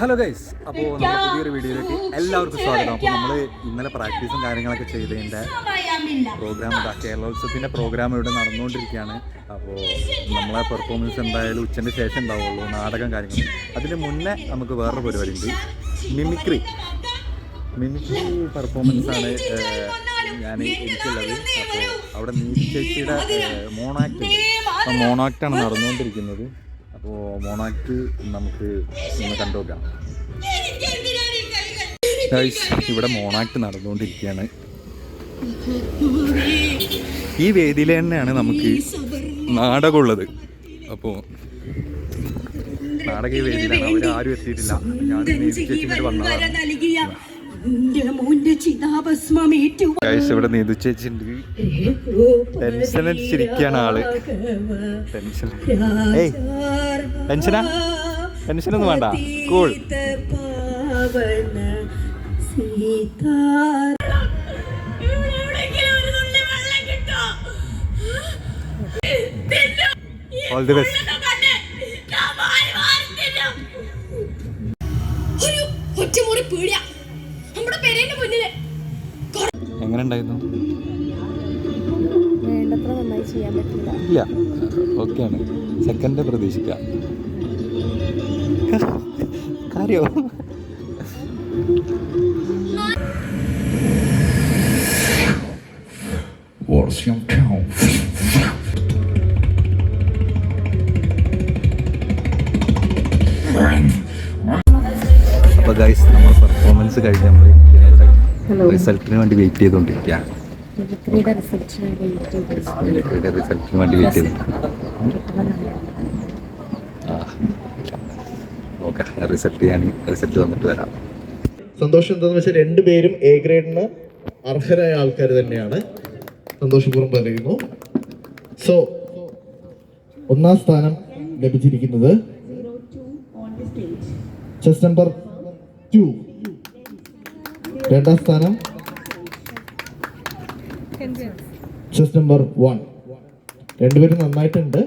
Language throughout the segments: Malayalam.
ഹലോ ഗൈസ് അപ്പോൾ നമ്മുടെ പുതിയൊരു വീഡിയോയിലേക്ക് എല്ലാവർക്കും സ്വാഗതം. അപ്പോൾ നമ്മൾ ഇന്നലെ പ്രാക്ടീസും കാര്യങ്ങളൊക്കെ ചെയ്തതിന്റെ പ്രോഗ്രാം ഇതാ കേരളോത്സവത്തിന്റെ പ്രോഗ്രാം ഇവിടെ നടന്നുകൊണ്ടിരിക്കുകയാണ്. അപ്പോൾ നമ്മളെ പെർഫോമൻസ് എന്തായാലും ഉച്ചന്റെ ശേഷം ഉണ്ടാവുള്ളൂ നാടകം കാര്യങ്ങൾ അതിന് മുന്നേ നമുക്ക് വേറൊരു പരിപാടി ഉണ്ട്. മിമിക്രി മിമിക്രി പെർഫോമൻസ് ആണ് ഞാൻ എനിക്കുള്ളത്. അപ്പോൾ അവിടെ നീതി ചേച്ചിയുടെ മോണാക്ട്. മോണാക്റ്റാണ് നടന്നുകൊണ്ടിരിക്കുന്നത്. അപ്പോൾ മോണാക്ട് നമുക്ക് ഒന്ന് കണ്ടുനോക്കാം ഇവിടെ മോണാക്ട് നടന്നുകൊണ്ടിരിക്കുകയാണ്. ഈ വേദിയിൽ തന്നെയാണ് നമുക്ക് നാടകമുള്ളത്. അപ്പോൾ നാടക വേദിയിലാണ്. അവർ ആരും എത്തിയിട്ടില്ല. ഞാൻ വന്നതാണ് ഇവിടെ നീതു ചേച്ചി ഉണ്ട് ടെൻഷൻ അടിച്ചിരിക്കുകയാണ് ആൾ. ടെൻഷൻ. ഏയ് ടെൻഷനാ? ടെൻഷനൊന്നും വേണ്ട. കൂൾ ഓൾ ദി ബെസ്റ്റ് ഒറ്റമുറി പീടിയ. എങ്ങനെ ഉണ്ടായിരുന്നു വേണ്ടത്ര നന്നായി ചെയ്യാൻ പറ്റില്ല. ഇല്ല. ഓക്കെയാണ്. സെക്കൻഡ് പ്രതീക്ഷിക്കാം. കാര്യോ. What's your town? അപ്പോൾ ഗൈസ് നമ്മൾ പെർഫോമൻസ് കഴിഞ്ഞ് നമ്മൾ റിസൾട്ടിന് വേണ്ടി വെയിറ്റ് ചെയ്തുകൊണ്ടിരിക്കുകയാണ് റിസൾട്ടിന് വേണ്ടി വെയിറ്റ് ചെയ്തു ഓക്കെ റിസൾട്ട് ഞാൻ റിസൾട്ട് വന്നിട്ട് വരാം. സന്തോഷം എന്താന്ന് വെച്ചാൽ രണ്ടുപേരും എ ഗ്രേഡിന് അർഹരായ ആൾക്കാർ തന്നെയാണ്. സന്തോഷപൂർവം പറയുന്നു സോ ഒന്നാം സ്ഥാനം ലഭിച്ചിരിക്കുന്നത് ചെസ് നമ്പർ ടു രണ്ടാം സ്ഥാനം? ചെസ് നമ്പർ വൺ രണ്ടുപേരും നന്നായിട്ടുണ്ട്.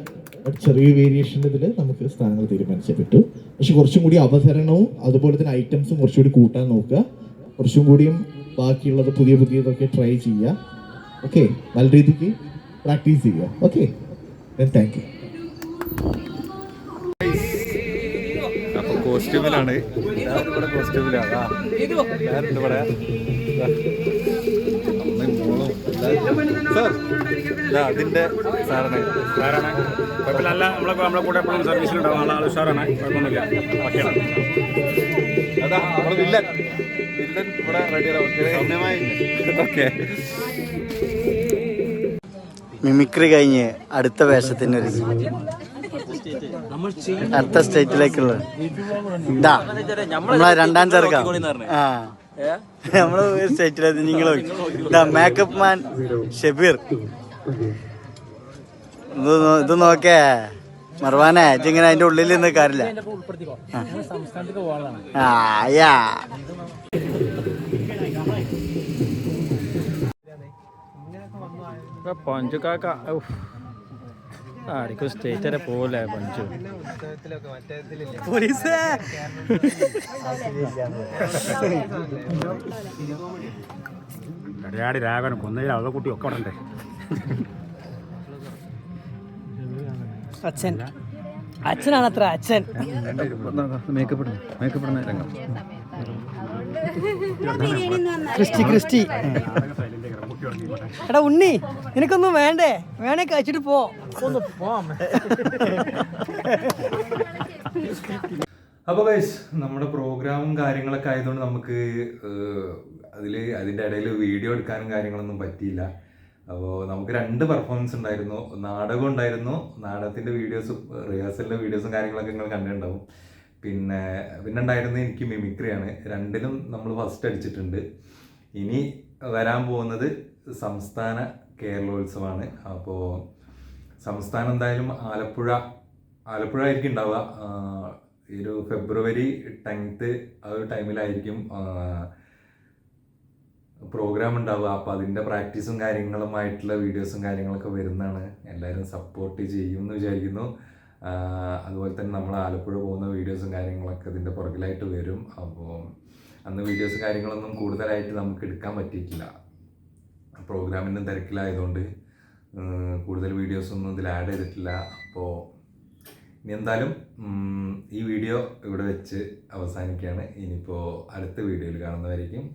ചെറിയ വേരിയേഷൻ ഇതിൽ നമുക്ക് സ്ഥാനങ്ങൾ തീരുമാനിച്ചേ പറ്റൂ. പക്ഷെ കുറച്ചും കൂടി അവതരണവും അതുപോലെ തന്നെ ഐറ്റംസും കുറച്ചുകൂടി കൂട്ടാൻ നോക്കുക. കുറച്ചും കൂടിയും ബാക്കിയുള്ളത് പുതിയ പുതിയതൊക്കെ ട്രൈ ചെയ്യുക. ഓക്കെ നല്ല രീതിക്ക് പ്രാക്ടീസ് ചെയ്യുക. ഓക്കെ താങ്ക് യു കോസ്റ്റ്യൂമിലാണ് ഇവിടെ അതിന്റെ സാറാണ്. സാറാണ്. കുഴപ്പമില്ല നല്ല നമ്മളെ നമ്മളെ കൂടെ എപ്പോഴും സർവീസിലുണ്ടാവും നല്ല ആൾ ഉഷാറാണ്. കുഴപ്പമൊന്നുമില്ല. ഓക്കെയാണ്. അതാ നമ്മൾ വില്ലൻ. വില്ലൻ ഇവിടെ റെഡിയാണ് ഓക്കെ. മിമിക്രി കഴിഞ്ഞ് അടുത്ത വേഷത്തിന് ഒരു അടുത്ത സ്റ്റേറ്റിലേക്കുള്ള ഇതാ നമ്മളെ രണ്ടാം ചെറുക്കാം ആ. നമ്മൾ സ്റ്റേറ്റിലെത്തി നിങ്ങൾ ഇതാ മേക്കപ്പ് മാൻ ഷബീർ. ഇത് നോക്കേ മർവാനെ ഇതിങ്ങനെ അതിന്റെ ഉള്ളിൽ നിന്ന് കാര്യമില്ല. ആ. യാ. ആടിക്കും സ്റ്റേറ്റ് വരെ പോലെ പഞ്ചു. പോലീസ്? കരയാടി രാഘവനും കൊന്നയിൽ അവളെ കുട്ടി ഒക്കെ അവിടെ ഉണ്ട്. അച്ഛൻ. അച്ഛനാണ് അത്ര അച്ഛൻ. മേക്കപ്പ് മേക്കപ്പെടുന്ന മേക്കപ്പ് ഇടുന്ന രംഗം. Christy Christy. എടാ ഉണ്ണി നിനക്കൊന്നും വേണ്ടേ? വേണേ കഴിച്ചിട്ട് പോ. ഒന്ന് പോവാം. അപ്പോൾ ഗൈസ് നമ്മുടെ പ്രോഗ്രാമും കാര്യങ്ങളൊക്കെ ആയതുകൊണ്ട് നമുക്ക് അതിൽ അതിന്റെ ഇടയിൽ വീഡിയോ എടുക്കാനും കാര്യങ്ങളൊന്നും പറ്റിയില്ല. അപ്പോൾ നമുക്ക് രണ്ട് പെർഫോമൻസ് ഉണ്ടായിരുന്നു. നാടകം ഉണ്ടായിരുന്നു. നാടകത്തിന്റെ വീഡിയോസും റിഹേഴ്സലിന്റെ വീഡിയോസും കാര്യങ്ങളൊക്കെ നിങ്ങൾ കണ്ടിട്ടുണ്ടാവും. പിന്നെ പിന്നെ ഉണ്ടായിരുന്നത് എനിക്ക് മിമിക്രിയാണ് രണ്ടിലും നമ്മൾ ഫസ്റ്റ് അടിച്ചിട്ടുണ്ട്. ഇനി വരാൻ പോകുന്നത് സംസ്ഥാന കേരളോത്സവമാണ്. അപ്പോൾ സംസ്ഥാനം എന്തായാലും ആലപ്പുഴ ആലപ്പുഴ ആയിരിക്കും ഉണ്ടാവുക. ഒരു ഫെബ്രുവരി ടെൻത്ത് ആ ഒരു ടൈമിലായിരിക്കും പ്രോഗ്രാം ഉണ്ടാവുക. അപ്പോൾ അതിന്റെ പ്രാക്ടീസും കാര്യങ്ങളുമായിട്ടുള്ള വീഡിയോസും കാര്യങ്ങളൊക്കെ വരുന്നതാണ്. എല്ലാവരും സപ്പോർട്ട് ചെയ്യും എന്ന് വിചാരിക്കുന്നു അതുപോലെ തന്നെ നമ്മൾ ആലപ്പുഴ പോകുന്ന വീഡിയോസും കാര്യങ്ങളൊക്കെ ഇതിന്റെ പുറകിലായിട്ട് വരും. അപ്പോൾ അന്ന് വീഡിയോസ് കാര്യങ്ങളൊന്നും കൂടുതലായിട്ട് നമുക്ക് എടുക്കാൻ പറ്റിയിട്ടില്ല. പ്രോഗ്രാമിന്റെ തിരക്കിലായതുകൊണ്ട് കൂടുതൽ വീഡിയോസൊന്നും ഇതിൽ ആഡ് ചെയ്തിട്ടില്ല. അപ്പോൾ ഇനി എന്തായാലും ഈ വീഡിയോ ഇവിടെ വെച്ച് അവസാനിക്കുകയാണ്. ഇനിയിപ്പോൾ അടുത്ത വീഡിയോയിൽ കാണുന്നവരായിരിക്കും